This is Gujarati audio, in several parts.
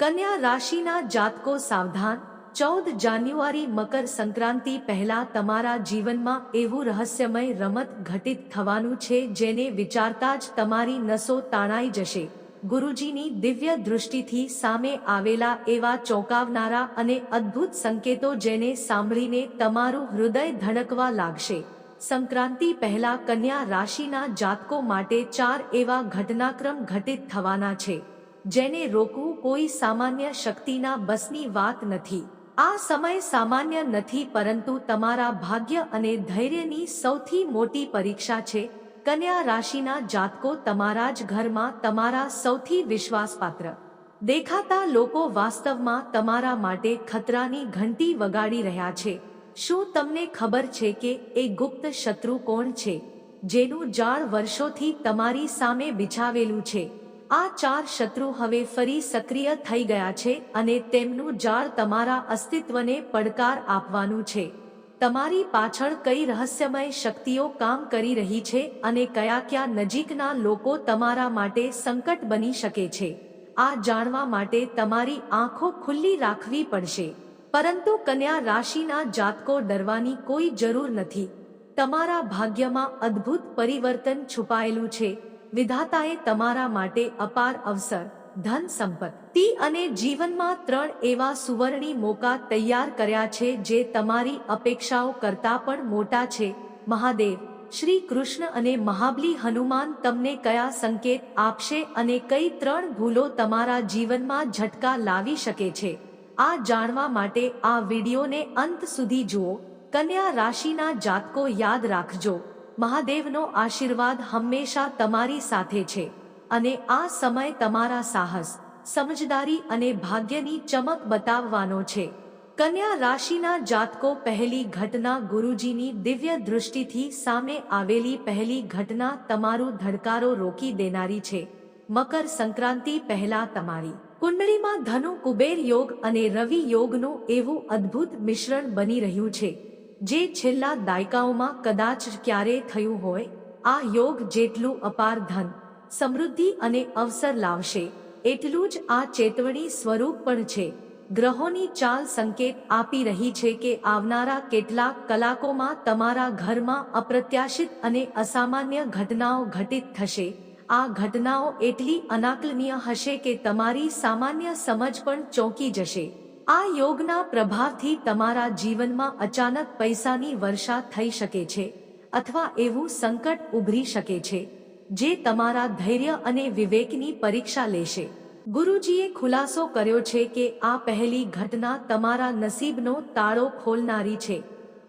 કન્યા રાશિના જાતકો સાવધાન. ચૌદ જાન્યુઆરી મકર સંક્રાંતિ પહેલા તમારા જીવનમાં એવું રહસ્યમય રમત ઘટિત થવાનું છે જેને વિચારતા જ તમારી નસો તાણાઈ જશે. ગુરુજીની દિવ્ય દૃષ્ટિથી સામે આવેલા એવા ચોંકાવનારા અને અદ્ભુત સંકેતો જેને સાંભળીને તમારું હૃદય ધડકવા લાગશે. સંક્રાંતિ પહેલા કન્યા રાશિના જાતકો માટે ચાર એવા ઘટનાક્રમ ઘટિત થવાના છે. જેને રોકવું કોઈ સામાન્ય શક્તિના બસની વાત નથી. આ સમય સામાન્ય નથી પરંતુ તમારા ભાગ્ય અને ધૈર્યની સૌથી મોટી પરીક્ષા છે. કન્યા રાશિના જાતકો તમારા જ ઘરમાં તમારા સૌથી વિશ્વાસપાત્ર. દેખાતા લોકો વાસ્તવમાં તમારા માટે ખતરાની ઘંટી વગાડી રહ્યા છે. શું તમને ખબર છે કે એ ગુપ્ત શત્રુ કોણ છે? જેનું જાળ વર્ષોથી તમારી સામે બિછાવેલું છે. આ ચાર શત્રુ હવે ફરી સક્રિય થઈ ગયા છે અને તેમનું જાળ તમારા અસ્તિત્વને પડકાર આપવાનું છે. તમારી પાછળ કઈ રહસ્યમય શક્તિઓ કામ કરી રહી છે અને કયા કયા નજીકના લોકો તમારા માટે સંકટ બની શકે છે. આ જાણવા માટે તમારી આંખો ખુલ્લી રાખવી પડશે. પરંતુ કન્યા રાશિના જાતકો ડરવાની કોઈ જરૂર નથી. તમારા ભાગ્યમાં અદ્ભુત પરિવર્તન છુપાયેલું છે. વિધાતાએ તમારા માટે અપાર અવસર, ધન સંપત્તિ અને જીવનમાં ત્રણ એવા સુવર્ણી મોકા તૈયાર કર્યા છે જે તમારી અપેક્ષાઓ કરતા પણ મોટા છે. મહાદેવ, શ્રી કૃષ્ણ અને મહાબલી હનુમાન તમને કયા સંકેત આપશે અને કઈ ત્રણ ભૂલો તમારા જીવનમાં ઝટકા લાવી શકે છે? આ જાણવા માટે આ વિડીયોને અંત સુધી જુઓ. કન્યા રાશિના જાતકો યાદ રાખજો. મહાદેવનો આશીર્વાદ હંમેશા તમારી સાથે છે અને આ સમય તમારા સાહસ, સમજદારી અને ભાગ્યની ચમક બતાવવાનો છે. કન્યા રાશિના જાતકો પહેલી ઘટના ગુરુજીની દિવ્ય દૃષ્ટિથી સામે આવેલી પહેલી ઘટના તમારું ધડકારો રોકી દેનારી છે. મકર સંક્રાંતિ પહેલા તમારી. કુંડળીમાં ધનુ કુબેર યોગ અને રવિ યોગનું એવું અદ્ભુત મિશ્રણ બની રહ્યું છે. જે છેલ્લા દાયકાઓમાં કદાચ ક્યારે થયું હોય, આ યોગ જેટલું અપાર ધન, સમૃદ્ધિ અને અવસર લાવશે, એટલું જ આ ચેતવણી સ્વરૂપ પણ છે. ગ્રહોની ચાલ સંકેત આપી રહી છે કે આવનારા કેટલાક કલાકોમાં તમારા ઘરમાં અપ્રત્યાશિત અને અસામાન્ય ઘટનાઓ ઘટિત થશે. આ ઘટનાઓ એટલી અનાકલનીય હશે કે તમારી સામાન્ય સમજ પણ ચોંકી જશે. આ યોગના પ્રભાવથી તમારા જીવનમાં અચાનક પૈસાની વર્ષા થઈ શકે છે અથવા એવું સંકટ ઉભરી શકે છે, જે તમારા ધૈર્ય અને વિવેકની પરીક્ષા લેશે. ગુરુજીએ ખુલાસો કર્યો છે કે આ પહેલી ઘટના તમારા નસીબનો તાળો ખોલનારી છે,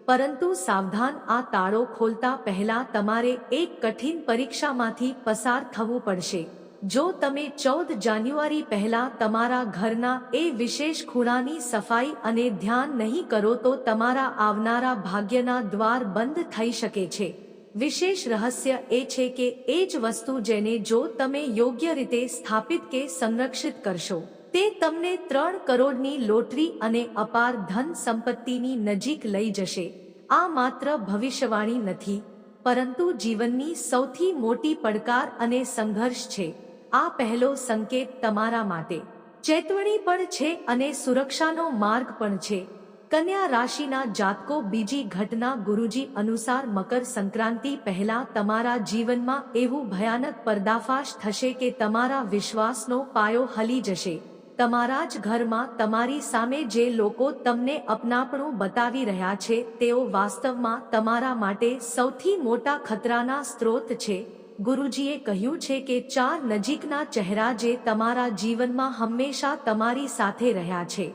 પરંતુ સાવધાન આ તાળો ખોલતા પહેલા તમારે એક કઠિન પરીક્ષામાંથી પસાર થવું પડશે. જો તમે ચૌદ જાન્યુઆરી પહેલા તમારા ઘરના એ વિશેષ ખૂણાની સફાઈ અને ધ્યાન નહીં કરો તો તમારા આવનારા ભાગ્યના દ્વાર બંધ થઈ શકે છે. વિશેષ રહસ્ય એ છે કે એ જ વસ્તુ જેને જો તમે યોગ્ય રીતે સ્થાપિત કે સંરક્ષિત કરશો, તે તમને ત્રણ કરોડની લોટરી અને અપાર ધન સંપત્તિની નજીક લઈ જશે. આ માત્ર ભવિષ્યવાણી નથી, પરંતુ જીવનની સૌથી મોટી પડકાર અને સંઘર્ષ છે. આ પહેલો સંકેત તમારા માટે. ચેતવણી પણ છે અને સુરક્ષાનો માર્ગ પણ છે. કન્યા રાશિના જાતકો બીજી ઘટના ગુરુજી અનુસાર મકર સંક્રાંતિ પહેલા તમારા જીવનમાં એવું ભયાનક પર્દાફાશ થશે કે તમારા વિશ્વાસનો પાયો હલી જશે. તમારા જ ઘરમાં તમારી સામે જે લોકો તમને અપનાપણું બતાવી રહ્યા છે, તેઓ વાસ્તવમાં તમારા માટે સૌથી મોટા ખતરાના સ્ત્રોત છે. ગુરુજીએ કહ્યું છે કે ચાર નજીકના ચહેરા જે તમારા જીવનમાં હંમેશા તમારી સાથે રહ્યા છે.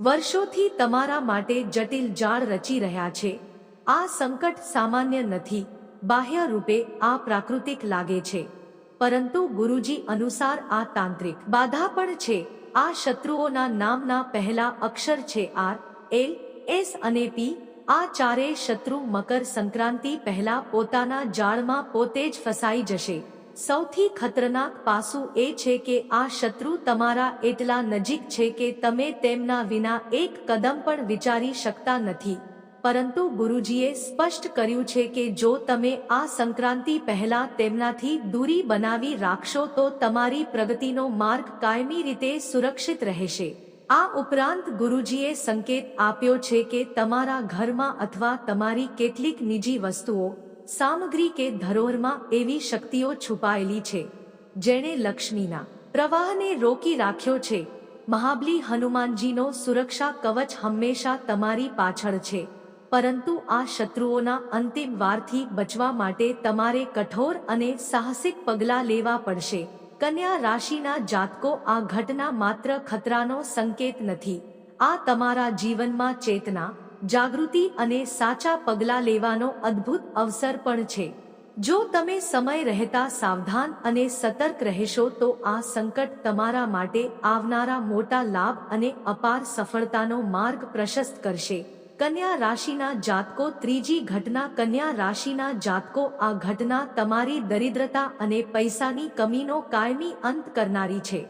વર્ષોથી તમારા માટે જટિલ જાળ રચી રહ્યા છે. આ સંકટ સામાન્ય નથી. બાહ્ય રૂપે આ પ્રાકૃતિક લાગે છે. પરંતુ ગુરુજી અનુસાર આ તાંત્રિક બાધા પણ છે. આ શત્રુઓના નામના પહેલા અક્ષર છે આર, એલ, એસ અને પી આ ચારેય શત્રુ મકર સંક્રાંતિ પહેલા પોતાના જાળમાં પોતે જ ફસાઈ જશે. સૌથી ખતરનાક પાસું એ છે કે આ શત્રુ તમારા એટલા નજીક છે કે તમે તેમના વિના એક કદમ પણ વિચારી શકતા નથી. પરંતુ ગુરુજીએ સ્પષ્ટ કર્યું છે કે જો તમે આ સંક્રાંતિ પહેલા તેમનાથી દૂરી બનાવી રાખશો તો તમારી પ્રગતિનો માર્ગ કાયમી રીતે સુરક્ષિત રહેશે. આ ઉપરાંત ગુરુજીએ સંકેત આપ્યો છે કે તમારા ઘરમાં અથવા તમારી કેટલીક નિજી વસ્તુઓ, સામગ્રી કે ધરોહરમાં એવી શક્તિઓ છુપાયેલી છે, જેણે લક્ષ્મીના પ્રવાહને રોકી રાખ્યો છે. મહાબલી હનુમાનજીનો સુરક્ષા કવચ હંમેશા તમારી પાછળ છે, પરંતુ આ શત્રુઓના અંતિમ વારથી બચવા માટે તમારે કઠોર અને સાહસિક પગલાં લેવા પડશે. કન્યા રાશિના જાતકો આ ઘટના માત્ર ખતરાનો સંકેત નથી. આ તમારા જીવનમાં ચેતના, જાગૃતિ અને સાચા પગલાં લેવાનો અદ્ભુત અવસર પણ છે. જો તમે સમય રહેતા સાવધાન અને સતર્ક રહેશો તો આ સંકટ તમારા માટે આવનારા મોટા લાભ અને અપાર સફળતાનો માર્ગ પ્રશસ્ત કરશે. કન્યા રાશિના જાતકો, ત્રીજી ઘટના કન્યા રાશિના જાતકો, આ ઘટના તમારી દરિદ્રતા અને પૈસાની કમીનો કાયમી અંત કરનારી છે.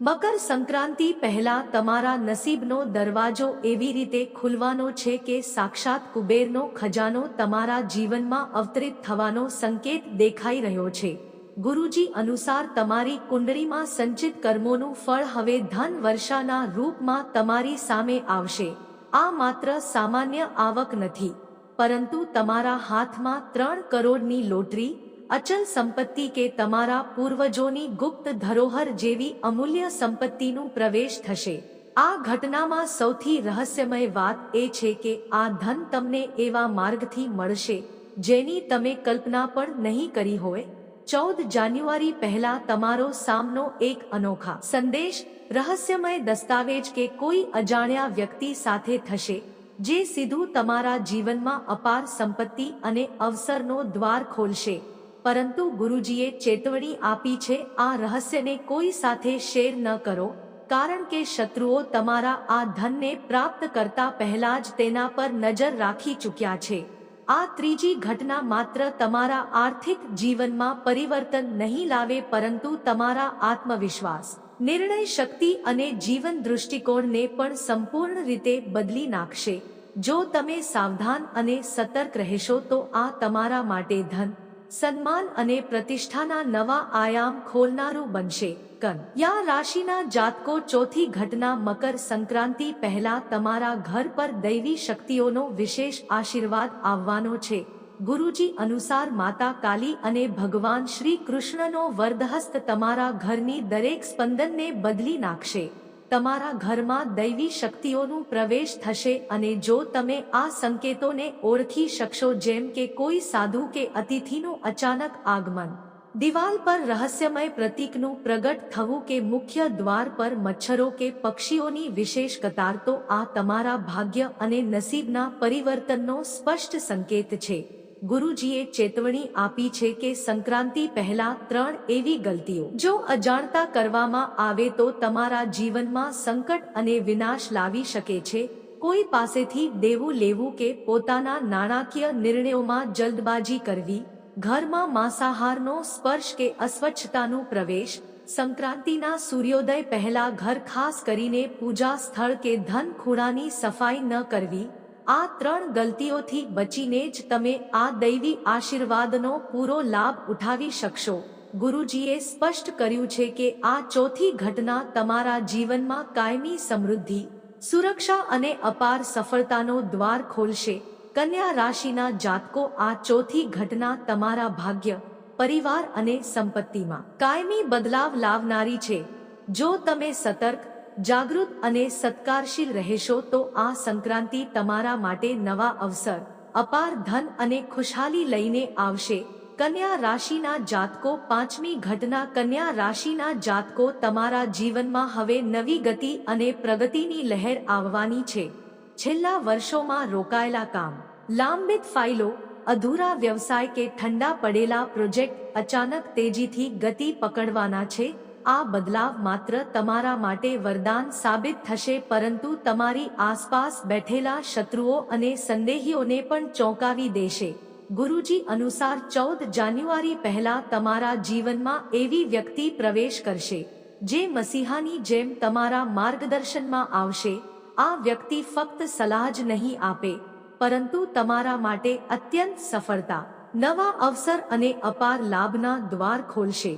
મકર સંક્રાંતિ પહેલા તમારા નસીબનો દરવાજો એવી રીતે ખુલવાનો છે કે સાક્ષાત કુબેરનો ખજાનો તમારા જીવનમાં અવતરિત થવાનો સંકેત દેખાઈ રહ્યો છે. ગુરુજી અનુસાર તમારી કુંડળીમાં સંચિત કર્મોનું ફળ હવે ધન વર્ષાના રૂપમાં તમારી સામે આવશે. આ માત્ર સામાન્ય આવક નથી, પરંતુ તમારા હાથમાં ત્રણ કરોડની લોટરી, અચલ સંપત્તિ કે તમારા પૂર્વજોની ગુપ્ત ધરોહર જેવી અમૂલ્ય સંપત્તિનું પ્રવેશ થશે. આ ઘટનામાં સૌથી રહસ્યમય વાત એ છે કે આ ધન તમને એવા માર્ગથી મળશે, જેની તમે કલ્પના પણ નહીં કરી હોય. ચૌદ જાન્યુઆરી પહેલા તમારો સામનો એક અનોખા સંદેશ રહસ્યમય દસ્તાવેજ કે કોઈ અજાણ્યા વ્યક્તિ સાથે થશે, જે સીધું તમારા જીવનમાં અપાર સંપત્તિ અને અવસરનો દ્વાર ખોલશે. પરંતુ ગુરુજીએ ચેતવણી આપી છે, આ રહસ્યને કોઈ સાથે શેર ન કરો, કારણ કે શત્રુઓ તમારા આ ધનને પ્રાપ્ત કરતા પહેલા જ તેના પર નજર રાખી ચૂક્યા છે. આ ત્રીજી ઘટના માત્ર તમારા આર્થિક જીવનમાં પરિવર્તન નહીં લાવે, પરંતુ તમારા આત્મવિશ્વાસ. નિર્ણય શક્તિ અને જીવન દૃષ્ટિકોણને પણ સંપૂર્ણ રીતે બદલી નાખશે. જો તમે સાવધાન અને સતર્ક રહેશો તો આ તમારા માટે ધન, સન્માન અને પ્રતિષ્ઠાના નવા આયામ ખોલનારું બનશે. કન, યા રાશિના જાતકો ચોથી ઘટના મકર સંક્રાંતિ પહેલા તમારા ઘર પર દૈવી શક્તિઓનો વિશેષ આશીર્વાદ આવવાનો છે. ગુરુજી અનુસાર માતા કાલી અને ભગવાન શ્રી કૃષ્ણનો વરદહસ્ત તમારા ઘરની દરેક સ્પંદનને બદલી નાખશે. તમારા ઘરમાં દૈવી શક્તિઓનું પ્રવેશ થશે અને જો તમે આ સંકેતોને ઓળખી શકશો જેમ કે કોઈ સાધુ કે અતિથિનું અચાનક આગમન. દિવાલ પર રહસ્યમય પ્રતીકનું પ્રગટ થવું કે મુખ્ય દ્વાર પર મચ્છરો કે પક્ષીઓની વિશેષ કતાર તો આ તમારા ભાગ્ય અને નસીબના પરિવર્તનનો સ્પષ્ટ સંકેત છે. ગુરુજીએ ચેતવણી આપી છે કે સંક્રાંતિ પહેલા ત્રણ એવી ગલતીઓ. જો અજાણતા કરવામાં આવે તો તમારા જીવનમાં સંકટ અને વિનાશ લાવી શકે છે. કોઈ પાસેથી દેવું લેવું કે પોતાના નાણાકીય નિર્ણયોમાં જલ્દબાજી કરવી, ઘરમાં માંસાહારનો સ્પર્શ કે અસ્વચ્છતાનું પ્રવેશ, સંક્રાંતિના સૂર્યોદય પહેલા ઘર ખાસ કરીને પૂજા સ્થળ કે ધન ખૂણાની સફાઈ ન કરવી આ ત્રણ ગલતીઓથી બચીને જ તમે આ દૈવી આશીર્વાદનો પૂરો લાભ ઉઠાવી શકશો. ગુરુજીએ સ્પષ્ટ કર્યું છે કે આ ચોથી ઘટના તમારા જીવનમાં કાયમી સમૃદ્ધિ, સુરક્ષા અને અપાર સફળતાનો દ્વાર ખોલશે. કન્યા રાશિના જાતકો આ ચોથી ઘટના તમારા ભાગ્ય, પરિવાર અને સંપત્તિમાં કાયમી બદલાવ લાવનારી છે. જો તમે સતર્ક જાગૃત અને સત્કારશીલ રહેશો તો આ સંક્રાંતિ તમારા માટે નવા અવસર, અપાર ધન અને ખુશહાલી લઈને આવશે. કન્યા રાશિના જાતકો પાંચમી ઘટના કન્યા રાશિના જાતકો તમારા જીવનમાં હવે નવી ગતિ અને પ્રગતિની લહેર આવવાની છે. છેલ્લા વર્ષોમાં રોકાયેલા કામ, લાંબિત ફાઇલો, અધૂરા વ્યવસાય કે ઠંડા પડેલા પ્રોજેક્ટ અચાનક તેજીથી ગતિ પકડવાના છે. આ બદલાવ માત્ર તમારા માટે વરદાન સાબિત થશે પરંતુ તમારી આસપાસ બેઠેલા શત્રુઓ અને સંદેહીઓને પણ ચોંકાવી દેશે. ગુરુજી અનુસાર ચૌદ જાન્યુઆરી પહેલા તમારા જીવનમાં એવી વ્યક્તિ પ્રવેશ કરશે, જે મસીહાની જેમ તમારા માર્ગદર્શનમાં આવશે. આ વ્યક્તિ ફક્ત સલાહ જ નહીં આપે, પરંતુ તમારા માટે અત્યંત સફળતા, નવા અવસર અને અપાર લાભના દ્વાર ખોલશે.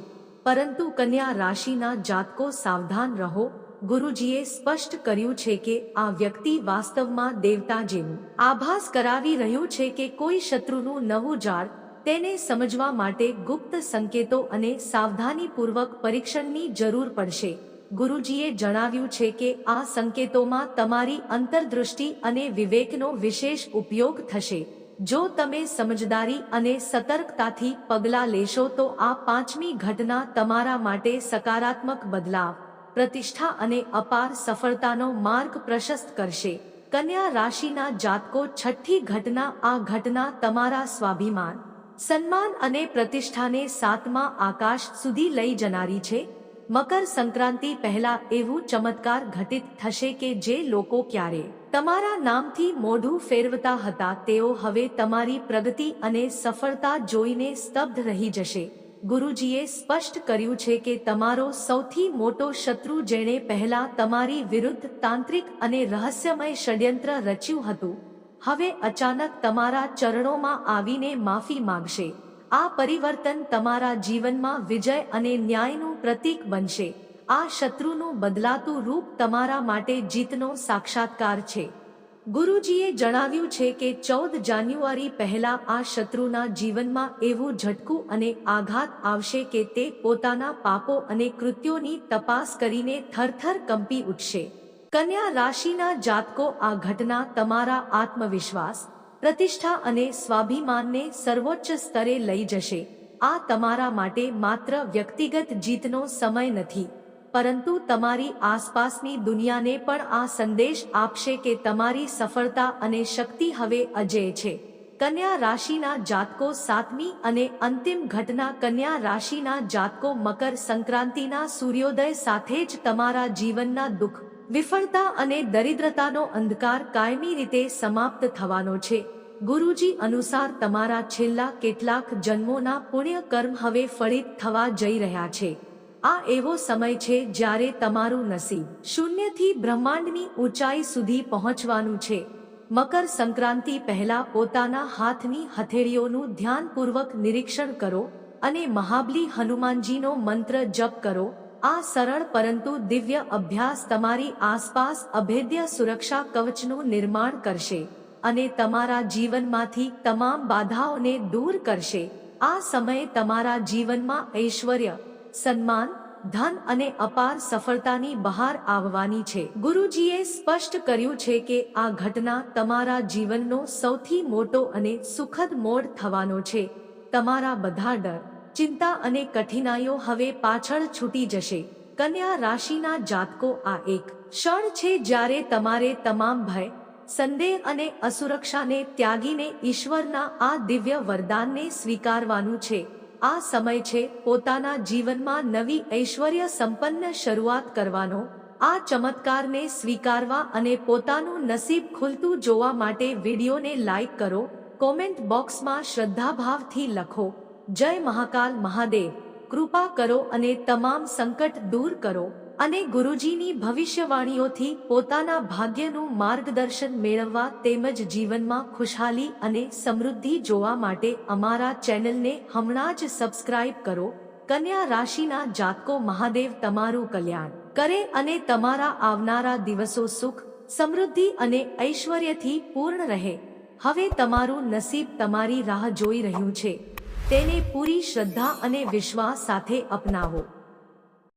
પરંતુ કન્યા રાશિના જાતકો સાવધાન રહો. ગુરુજીએ સ્પષ્ટ કર્યું છે કે આ વ્યક્તિ વાસ્તવમાં દેવતા જેવું આભાસ કરાવી રહ્યું છે કે કોઈ શત્રુનું નવું ઝાડ તેને સમજવા માટે ગુપ્ત સંકેતો અને સાવધાનીપૂર્વક પરીક્ષણની જરૂર પડશે. ગુરુજીએ જણાવ્યું છે કે આ સંકેતોમાં તમારી અંતર્દૃષ્ટિ અને વિવેકનો વિશેષ ઉપયોગ થશે. જો તમે સમજદારી અને સતર્કતાથી પગલાં લેશો તો આ પાંચમી ઘટના તમારા માટે સકારાત્મક બદલાવ, પ્રતિષ્ઠા અને અપાર સફળતાનો માર્ગ પ્રશસ્ત કરશે. કન્યા રાશિના જાતકો છઠ્ઠી ઘટના આ ઘટના તમારા સ્વાભિમાન, સન્માન અને પ્રતિષ્ઠાને સાતમા આકાશ સુધી લઈ જનારી છે. મકર સંક્રાંતિ પહેલા એવું ચમત્કાર ઘટિત થશે કે જે લોકો ક્યારે તમારા નામથી મોઢું ફેરવતા હતા, તેઓ હવે તમારી પ્રગતિ અને સફળતા જોઈને સ્તબ્ધ રહી જશે. ગુરુજીએ સ્પષ્ટ કર્યું છે કે તમારો સૌથી મોટો શત્રુ જેણે પહેલા તમારી વિરુદ્ધ તાંત્રિક અને રહસ્યમય ષડયંત્ર રચ્યું હતું, હવે અચાનક તમારા ચરણોમાં આવીને માફી માંગશે. આ પરિવર્તન તમારા જીવનમાં વિજય અને ન્યાયનું પ્રતીક બનશે. આ શત્રુનું બદલાતું રૂપ તમારા માટે જીતનો સાક્ષાત્કાર છે. ગુરુજીએ જણાવ્યું છે કે ચૌદ જાન્યુઆરી પહેલા આ શત્રુના જીવનમાં એવું ઝટકું અને આઘાત આવશે કે તે પોતાના પાપો અને કૃત્યોની તપાસ કરીને થરથર કંપી ઉઠશે. કન્યા રાશિના જાતકો આ ઘટના તમારા આત્મવિશ્વાસ, પ્રતિષ્ઠા અને સ્વાભિમાનને સર્વોચ્ચ સ્તરે લઈ જશે. આ તમારા માટે માત્ર વ્યક્તિગત જીતનો સમય નથી. પરંતુ તમારી આસપાસની દુનિયાને પણ આ સંદેશ આપશે કે તમારી સફળતા અને શક્તિ હવે અજેય છે. કન્યા રાશિના જાતકો સાતમી અને અંતિમ ઘટના કન્યા રાશિના જાતકો મકર સંક્રાંતિના સૂર્યોદય સાથે જ તમારા જીવનના દુઃખ, વિફળતા અને દરિદ્રતાનો અંધકાર કાયમી રીતે સમાપ્ત થવાનો છે. ગુરુજી અનુસાર તમારા છેલ્લા કેટલાક જન્મોના પુણ્ય કર્મ હવે ફળિત થવા જઈ રહ્યા છે. આ એવો સમય છે જ્યારે તમારું નસીબ શૂન્યથી બ્રહ્માંડની ઊંચાઈ સુધી પહોંચવાનું છે. મકર સંક્રાંતિ પહેલા પોતાના હાથની હથેળીઓનું ધ્યાનપૂર્વક નિરીક્ષણ કરો અને મહાબલી હનુમાનજીનો મંત્ર જપ કરો. આ સરળ પરંતુ દિવ્ય અભ્યાસ તમારી આસપાસ અભેદ્ય સુરક્ષા કવચનું નિર્માણ કરશે અને તમારા જીવનમાંથી તમામ બાધાઓને દૂર કરશે. આ સમયે તમારા જીવનમાં ઐશ્વર્ય સન્માન, ધન અને અપાર સફળતાની બહાર આવવાની છે. ગુરુજીએ સ્પષ્ટ કર્યું છે કે આ ઘટના તમારા જીવનનો સૌથી મોટો અને સુખદ મોડ થવાનો છે. તમારા બધા ડર, ચિંતા અને કઠિનાઈઓ હવે પાછળ છૂટી જશે. કન્યા રાશિના જાતકો આ એક ક્ષણ છે જ્યારે તમારે તમામ ભય, સંદેહ અને અસુરક્ષાને ત્યાગીને ઈશ્વરના આ દિવ્ય વરદાનને સ્વીકારવાનું છે. આ સમય છે પોતાના જીવનમાં નવી ઐશ્વર્ય સંપન્ન શરૂઆત કરવાનો. આ ચમત્કારને સ્વીકારવા અને પોતાનું નસીબ ખુલતું જોવા માટે વિડીયોને લાઈક કરો, કોમેન્ટ બોક્સમાં શ્રદ્ધાભાવથી લખો. જય મહાકાલ મહાદેવ. કૃપા કરો અને તમામ સંકટ દૂર કરો. અને ગુરુજીની ભવિષ્યવાણીઓથી પોતાના ભાગ્યનું માર્ગદર્શન મેળવવા તેમજ જીવનમાં ખુશહાલી અને સમૃદ્ધિ જોવા માટે અમારા ચેનલને હમણાં જ સબસ્ક્રાઇબ કરો. કન્યા રાશિના જાતકો મહાદેવ તમારું કલ્યાણ કરે અને તમારા આવનારા દિવસો સુખ, સમૃદ્ધિ અને ઐશ્વર્યથી પૂર્ણ રહે. હવે તમારું નસીબ તમારી રાહ જોઈ રહ્યું છે. તેને પૂરી શ્રદ્ધા અને વિશ્વાસ સાથે અપનાવો.